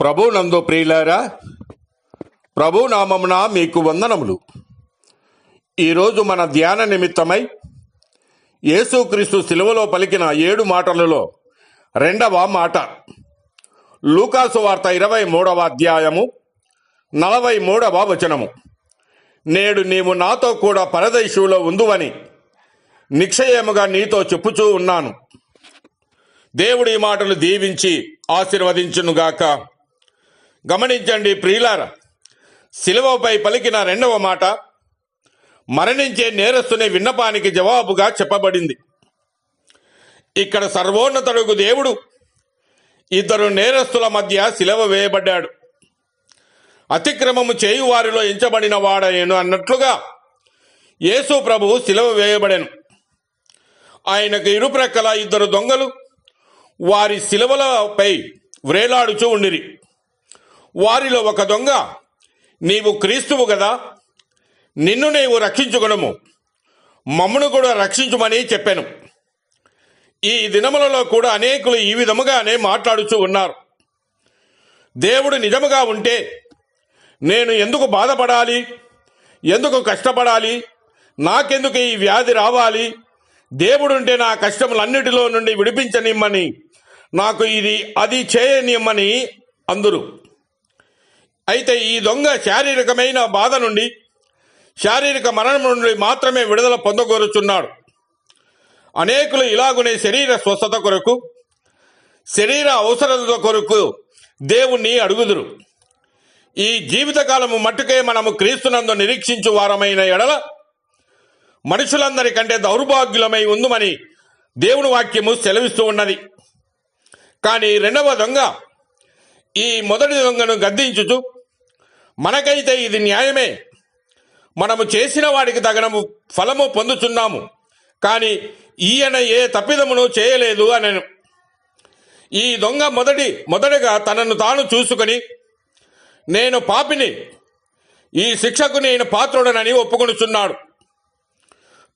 ప్రభు నందు ప్రియులారా ప్రభు నామమున మీకు వందనములు. ఈరోజు మన ధ్యాన నిమిత్తమై యేసుక్రీస్తు శిలువలో పలికిన ఏడు మాటలలో రెండవ మాట. లూకాసు వార్త ఇరవై మూడవ అధ్యాయము నలభై మూడవ వచనము. నేడు నీవు నాతో కూడా పరదేశులో ఉందువని నిక్షయముగా నీతో చెప్పుచూ ఉన్నాను. దేవుడి ఈ మాటలు దీవించి ఆశీర్వదించునుగాక. గమనించండి ప్రియులార శిలువపై పలికిన రెండవ మాట మరణించే నేరస్తుని విన్నపానికి జవాబుగా చెప్పబడింది. ఇక్కడ సర్వోన్నతుడుగు దేవుడు ఇద్దరు నేరస్తుల మధ్య శిలవ వేయబడ్డాడు. అతిక్రమము చేయువారిలో ఎంచబడిన వాడను అన్నట్లుగా యేసు ప్రభువు శిలవ వేయబడెను. ఆయనకు ఇరుప్రక్కల ఇద్దరు దొంగలు వారి శిలవలపై వ్రేలాడుచూ ఉండిరి. వారిలో ఒక దొంగ. నీవు క్రీస్తువు కదా నిన్ను నీవు రక్షించుకునము. మమ్మను కూడా రక్షించుమని చెప్పాను. ఈ దినములలో కూడా అనేకులు ఈ విధముగానే మాట్లాడుచూ ఉన్నారు. దేవుడు నిజముగా ఉంటే నేను ఎందుకు బాధపడాలి? ఎందుకు కష్టపడాలి? నాకెందుకు ఈ వ్యాధి రావాలి? దేవుడుంటే నా కష్టములన్నిటిలో నుండి విడిపించనిమ్మని నాకు ఇది అది చేయనిమ్మని అందరూ అయితే ఈ దొంగ శారీరకమైన బాధ నుండి శారీరక మరణం నుండి మాత్రమే విడుదల పొందగోరుచున్నాడు. అనేకులు ఇలాగునే శరీర స్వస్థత కొరకు శరీర అవసరత కొరకు దేవుణ్ణి అడుగుదురు. ఈ జీవితకాలము మట్టుకే మనము క్రీస్తునందు నిరీక్షించు వారమైన ఎడల మనుషులందరికంటే దౌర్భాగ్యులమై ఉందమని దేవుని వాక్యము సెలవిస్తూ ఉన్నది. కానీ రెండవ దొంగ ఈ మొదటి దొంగను గద్దించుచు మనకైతే ఇది న్యాయమే. మనము చేసిన వాడికి తగిన ఫలము పొందుచున్నాము. కానీ ఈయన ఏ తప్పిదమును చేయలేదు అని ఈ దొంగ మొదటి మొదటగా తనను తాను చూసుకొని నేను పాపిని. ఈ శిక్షకు నేను పాత్రుడనని ఒప్పుకొనుచున్నాడు.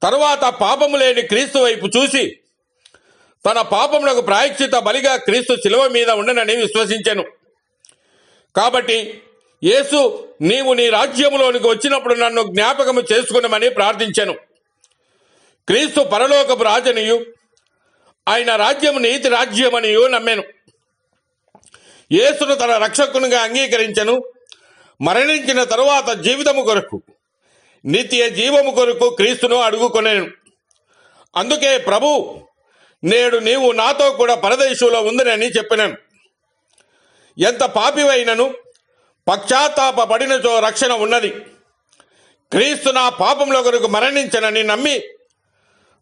తరువాత పాపము లేని క్రీస్తు వైపు చూసి తన పాపమునకు ప్రాయశ్చిత బలిగా క్రీస్తు శిలువ మీద ఉండనని విశ్వసించెను. కాబట్టి యేసు నీవు నీ రాజ్యంలోనికి వచ్చినప్పుడు నన్ను జ్ఞాపకము చేసుకునమని ప్రార్థించాను. క్రీస్తు పరలోకపు రాజనియు ఆయన రాజ్యము నీతి రాజ్యమనియు నమ్మాను. యేసును తన రక్షకునిగా అంగీకరించను. మరణించిన తరువాత జీవితము కొరకు నిత్య జీవము కొరకు క్రీస్తును అడుగుకొనేను. అందుకే ప్రభు నేడు నీవు నాతో కూడా పరదేశంలో ఉందని చెప్పినాను. ఎంత పాపివైనను పశ్చాత్తాపడినచో రక్షణ ఉన్నది. క్రీస్తు నా పాపంలో కొరకు మరణించనని నమ్మి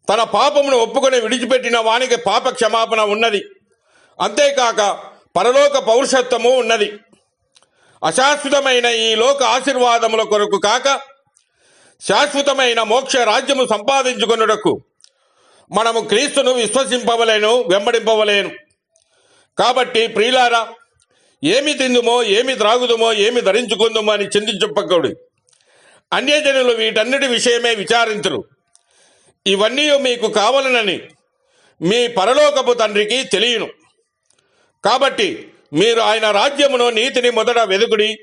తన పాపమును ఒప్పుకొని విడిచిపెట్టిన వానికి పాప క్షమాపణ ఉన్నది. అంతేకాక పరలోక పౌరుషత్వము ఉన్నది. అశాశ్వతమైన ఈ లోక ఆశీర్వాదముల కొరకు కాక శాశ్వతమైన మోక్ష రాజ్యము సంపాదించుకొనుటకు మనము క్రీస్తును విశ్వసింపవలేను వెంబడింపవలేను. కాబట్టి ప్రియులారా ఏమి తిందుమో ఏమి త్రాగుదుమో ఏమి ధరించుకుందుమో అని చింతించప్పకూడదు అన్యజనులు వీటన్నిటి విషయమే విచారించరు ఇవన్నీ మీకు కావాలనని మీ పరలోకపు తండ్రికి తెలియను. కాబట్టి మీరు ఆయన రాజ్యమును నీతిని మొదట వెదుకుడి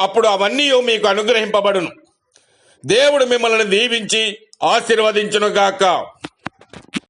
అప్పుడు అవన్నీ మీకు అనుగ్రహింపబడును. దేవుడు మిమ్మల్ని దీవించి ఆశీర్వదించునుగాక.